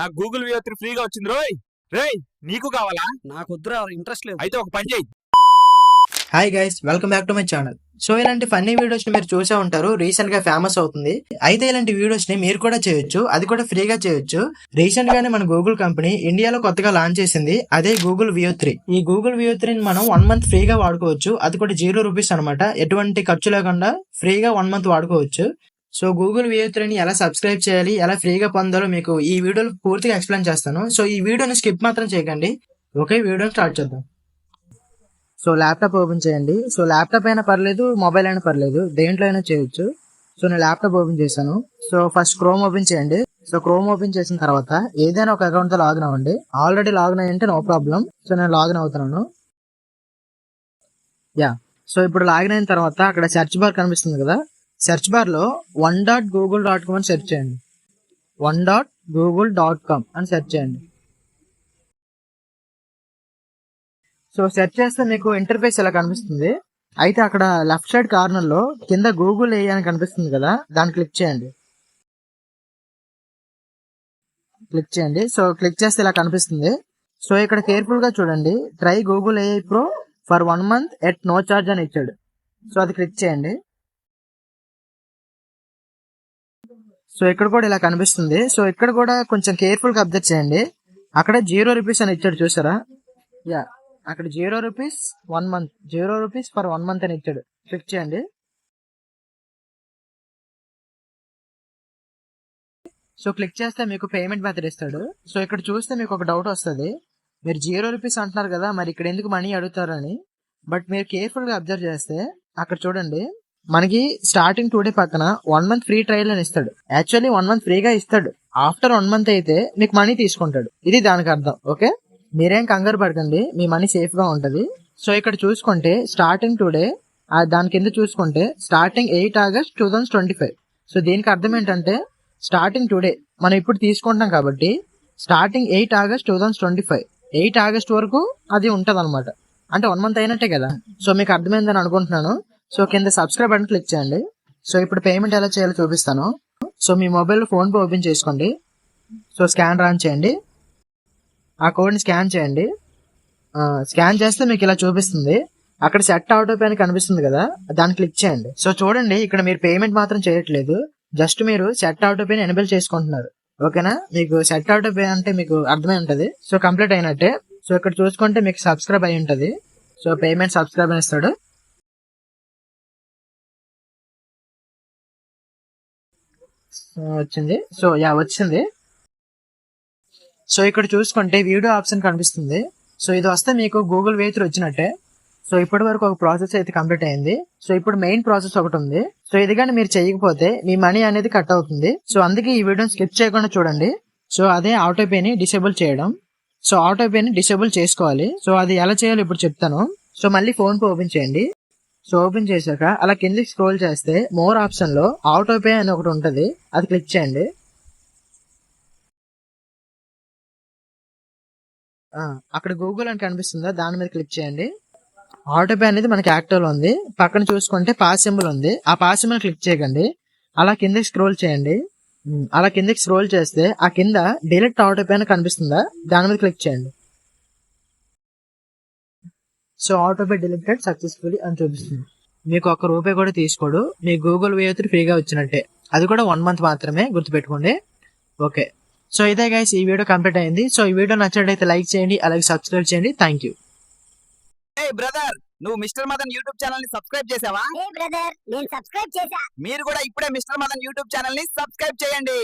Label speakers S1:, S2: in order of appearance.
S1: నాకు Google view three ఫ్రీగా వచ్చింది రోయ్. రేయ్ నీకు కావాలా?
S2: నాకు వద్దురా ఇంట్రెస్ట్ లేదు.
S1: అయితే ఒక పని చేయి
S3: hi guys welcome back to my channel so ఇలాంటి ఫన్నీ వీడియోస్ని మీరు చూసే ఉంటారు రీసెంట్గా ఫేమస్ అవుతుంది. అయితే ఇలాంటి వీడియోస్ని మీరు కూడా చేయొచ్చు అది కూడా ఫ్రీగా చేయొచ్చు. రీసెంట్ గానే మన గూగుల్ కంపెనీ ఇండియాలో కొత్తగా లాంచ్ చేసింది అదే గూగుల్ వ్యూ త్రీ. ఈ గూగుల్ వ్యూ త్రీని మనం వన్ మంత్ ఫ్రీగా వాడుకోవచ్చు అది కూడా జీరో రూపీస్ అనమాట ఎటువంటి ఖర్చు లేకుండా ఫ్రీగా వన్ మంత్ వాడుకోవచ్చు. సో గూగుల్ వ్యూ ఎలా సబ్స్క్రైబ్ చేయాలి ఎలా ఫ్రీగా పొందాలో మీకు ఈ వీడియోలో పూర్తిగా ఎక్స్ప్లెయిన్ చేస్తాను. సో ఈ వీడియోని స్కిప్ మాత్రం చేయకండి. ఓకే వీడియోని స్టార్ట్ చేద్దాం. సో ల్యాప్టాప్ ఓపెన్ చేయండి. సో ల్యాప్టాప్ అయినా పర్లేదు మొబైల్ అయినా పర్లేదు దేంట్లో అయినా చేయొచ్చు. సో నేను ల్యాప్టాప్ ఓపెన్ చేశాను. సో ఫస్ట్ క్రోమ్ ఓపెన్ చేయండి. సో క్రోమ్ ఓపెన్ చేసిన తర్వాత ఏదైనా ఒక అకౌంట్తో లాగిన్ అవ్వండి. ఆల్రెడీ లాగిన్ అయ్యంటే నో ప్రాబ్లం సో నేను లాగిన్ అవుతున్నాను. యా. సో ఇప్పుడు లాగిన్ అయిన తర్వాత అక్కడ సెర్చ్ బార్ కనిపిస్తుంది కదా. సెర్చ్ బార్లో one dot Google dot com అని సెర్చ్ చేయండి. One dot Google dot com అని సెర్చ్ చేయండి. సో సెర్చ్ చేస్తే మీకు ఇంటర్ఫేస్ ఇలా కనిపిస్తుంది. అయితే అక్కడ లెఫ్ట్ సైడ్ కార్నర్లో కింద గూగుల్ ఏ అని కనిపిస్తుంది కదా దాన్ని క్లిక్ చేయండి. క్లిక్ చేయండి. సో క్లిక్ చేస్తే ఇలా కనిపిస్తుంది. సో ఇక్కడ కేర్ఫుల్గా చూడండి. Try Google AI pro for one month at no charge అని ఇచ్చాడు. సో అది క్లిక్ చేయండి. సో ఇక్కడ కూడా ఇలా కనిపిస్తుంది. సో ఇక్కడ కూడా కొంచెం కేర్ఫుల్గా అబ్జర్వ్ చేయండి. అక్కడ జీరో రూపీస్ అని ఇచ్చాడు చూసారా? యా అక్కడ zero rupees one month zero rupees for one month అని ఇచ్చాడు. క్లిక్ చేయండి. సో క్లిక్ చేస్తే మీకు పేమెంట్ మెథడ్ ఇస్తాడు. సో ఇక్కడ చూస్తే మీకు ఒక డౌట్ వస్తుంది. మీరు జీరో రూపీస్ అంటున్నారు కదా మరి ఇక్కడ ఎందుకు మనీ అడుగుతారని? బట్ మీరు కేర్ఫుల్గా అబ్జర్వ్ చేస్తే అక్కడ చూడండి. మనకి స్టార్టింగ్ టూ డే పక్కన వన్ మంత్ ఫ్రీ ట్రయల్ అని ఇస్తాడు. యాక్చువల్లీ వన్ మంత్ ఫ్రీగా ఇస్తాడు. ఆఫ్టర్ వన్ మంత్ అయితే మీకు మనీ తీసుకుంటాడు. ఇది దానికి అర్థం ఓకే? మీరేం కంగారు పడకండి మీ మనీ సేఫ్గా ఉంటది. సో ఇక్కడ చూసుకుంటే స్టార్టింగ్ టుడే దాని కింద చూసుకుంటే starting eight August two thousand twenty five so దీనికి అర్థం ఏంటంటే స్టార్టింగ్ టుడే మనం ఇప్పుడు తీసుకుంటాం కాబట్టి starting eight August two thousand twenty five eight August వరకు అది ఉంటుంది అనమాట అంటే వన్ మంత్ అయినట్టే కదా. సో మీకు అర్థమైందని అనుకుంటున్నాను. సో కింద సబ్స్క్రైబ్ బటన్ క్లిక్ చేయండి. సో ఇప్పుడు పేమెంట్ ఎలా చేయాలో చూపిస్తాను. సో మీ మొబైల్ ఫోన్పే ఓపెన్ చేసుకోండి. సో స్కాన్ రాన్ చేయండి. ఆ కోడ్ని స్కాన్ చేయండి. స్కాన్ చేస్తే మీకు ఇలా చూపిస్తుంది. అక్కడ సెట్ ఆటో పే అని కనిపిస్తుంది కదా దాన్ని క్లిక్ చేయండి. సో చూడండి ఇక్కడ మీరు పేమెంట్ మాత్రం చేయట్లేదు. జస్ట్ మీరు సెట్ ఆటో పేని ఎనబుల్ చేసుకుంటున్నారు. ఓకేనా? మీకు సెట్ ఆటో పే అంటే మీకు అర్థమై ఉంటుంది. సో కంప్లీట్ అయినట్టే. సో ఇక్కడ చూసుకుంటే మీకు సబ్స్క్రైబ్ అయి ఉంటుంది. సో పేమెంట్ సబ్స్క్రైబ్ అని ఇస్తాడు వచ్చింది. సో యా వచ్చింది. సో ఇక్కడ చూసుకుంటే వీడియో ఆప్షన్ కనిపిస్తుంది. సో ఇది వస్తే మీకు గూగుల్ వేత్రు వచ్చినట్టే. సో ఇప్పటి వరకు ఒక ప్రాసెస్ అయితే కంప్లీట్ అయింది. సో ఇప్పుడు మెయిన్ ప్రాసెస్ ఒకటి ఉంది. సో ఇది కానీ మీరు చేయకపోతే మీ మనీ అనేది కట్ అవుతుంది. సో అందుకే ఈ వీడియోని స్కిప్ చేయకుండా చూడండి. సో అదే ఆటో పేని డిసేబుల్ చేయడం. సో ఆటో పేని డిసేబుల్ చేసుకోవాలి. సో అది ఎలా చేయాలో ఇప్పుడు చెప్తాను. సో మళ్ళీ ఫోన్ పే ఓపెన్ చేయండి. సో ఓపెన్ చేశాక అలా కిందకి స్క్రోల్ చేస్తే మోర్ ఆప్షన్లో ఆటో పే అని ఒకటి ఉంటుంది. అది క్లిక్ చేయండి. అక్కడ గూగుల్ అని కనిపిస్తుందా? దాని మీద క్లిక్ చేయండి. ఆటో పే అనేది మనకి యాక్టివ్లో ఉంది. పక్కన చూసుకుంటే పాస్ సింబల్ ఉంది. ఆ పాస్ సింబల్ క్లిక్ చేయకండి. అలా కిందకి స్క్రోల్ చేయండి. అలా కిందకి స్క్రోల్ చేస్తే ఆ కింద డిలీట్ ఆటో పే అని కనిపిస్తుందా? దాని మీద క్లిక్ చేయండి. So auto pay deleted successfully అని చూపిస్తుంది మీకు ఒక్క రూపాయి కూడా తీసుకోడు. మీ గూగుల్ వే ఫ్రీగా వచ్చినట్టే. అది కూడా వన్ మంత్ మాత్రమే గుర్తుపెట్టుకోండి. ఓకే. సో ఇదే గైస్ ఈ వీడియో కంప్లీట్ అయింది. సో ఈ వీడియో నచ్చినట్లయితే లైక్ చేయండి అలాగే సబ్స్క్రైబ్ చేయండి. థ్యాంక్ యూ
S1: ఏ బ్రదర్ నువ్వు మిస్టర్ మదన్ యూట్యూబ్ ఛానల్ని సబ్స్క్రైబ్ చేసావా
S4: బ్రదర్ నేను సబ్స్క్రైబ్ చేశా.
S1: మీరు కూడా ఇప్పుడే మిస్టర్ మదన్ యూట్యూబ్ ఛానల్ని సబ్స్క్రైబ్ చేయండి.